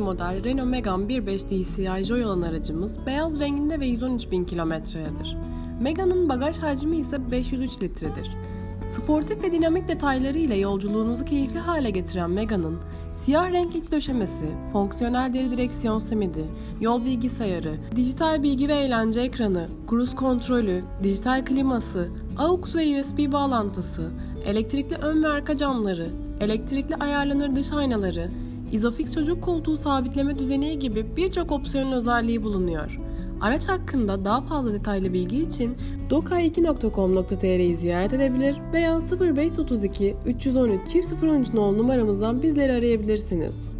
model Renault Megane 1.5 DCI Joy olan aracımız beyaz renginde ve 113 bin kilometreyedir. Megane'ın bagaj hacmi ise 503 litredir. Sportif ve dinamik detayları ile yolculuğunuzu keyifli hale getiren Megane'ın siyah renk iç döşemesi, fonksiyonel deri direksiyon simidi, yol bilgisayarı, dijital bilgi ve eğlence ekranı, kruz kontrolü, dijital kliması, AUX ve USB bağlantısı, elektrikli ön ve arka camları, elektrikli ayarlanır dış aynaları, izofix çocuk koltuğu sabitleme düzeni gibi birçok opsiyonel özelliği bulunuyor. Araç hakkında daha fazla detaylı bilgi için dokay2.com.tr'yi ziyaret edebilir veya 0532 313 013 nolu numaramızdan bizleri arayabilirsiniz.